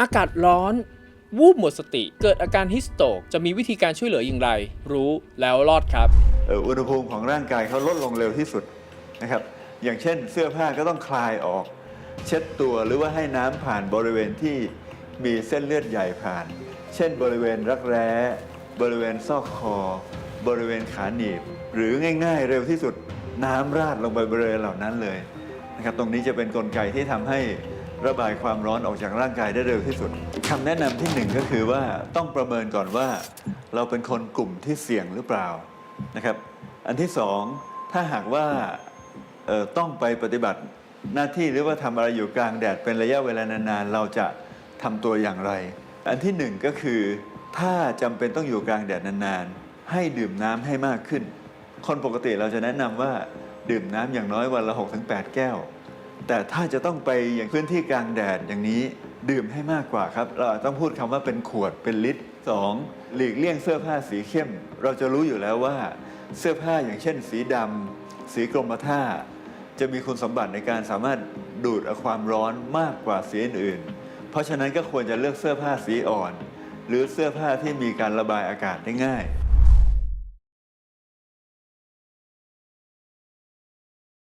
อากาศร้อน วูบหมดสติ เกิดอาการฮิสโตกจะมีวิธีการช่วยเหลืออย่างไร รู้แล้วรอดครับ เอ่ออุณหภูมิของร่างกายเขาลดลงเร็วที่สุดนะครับ อย่างเช่น เสื้อผ้าก็ต้องคลายออก เช็ดตัวหรือว่าให้น้ำผ่านบริเวณที่มีเส้นเลือดใหญ่ผ่าน เช่น บริเวณรักแร้ บริเวณซอกคอ บริเวณขาหนีบ หรือง่ายๆ เร็วที่สุดน้ำราดลงไปบริเวณเหล่านั้นเลยนะครับ ตรงนี้จะเป็นนกลไกที่ทำให้ ระบายความร้อนออกจากร่างกายได้เร็วที่สุดคำแนะนำที่หนึ่งก็คือว่าต้องประเมินก่อนว่า เราเป็นคนกลุ่มที่เสี่ยงหรือเปล่านะครับ อันที่สองถ้าหากว่าต้องไปปฏิบัติหน้าที่หรือว่าทำอะไรอยู่กลางแดดเป็นระยะเวลานานๆเราจะทำตัวอย่างไร อันที่หนึ่งก็คือถ้าจำเป็นต้องอยู่กลางแดดนานๆ ให้ดื่มน้ำให้มากขึ้น คนปกติเราจะแนะนำว่าดื่มน้ำอย่างน้อยวันละ 6-8 แก้ว แต่ถ้าจะต้องไปอย่างพื้นที่กลางแดดอย่างนี้ดื่มให้มากกว่าครับ เราต้องพูดคำว่าเป็นขวดเป็นลิตรสองหลีกเลี่ยงเสื้อผ้าสีเข้ม เราจะรู้อยู่แล้วว่า เสื้อผ้าอย่างเช่น สีดำสีกรมท่า จะมีคุณสมบัติในการสามารถดูดเอาความร้อนมากกว่าสีอื่น เพราะฉะนั้นก็ควรจะเลือกเสื้อผ้าสีอ่อน หรือเสื้อผ้าที่มีการระบายอากาศได้ง่าย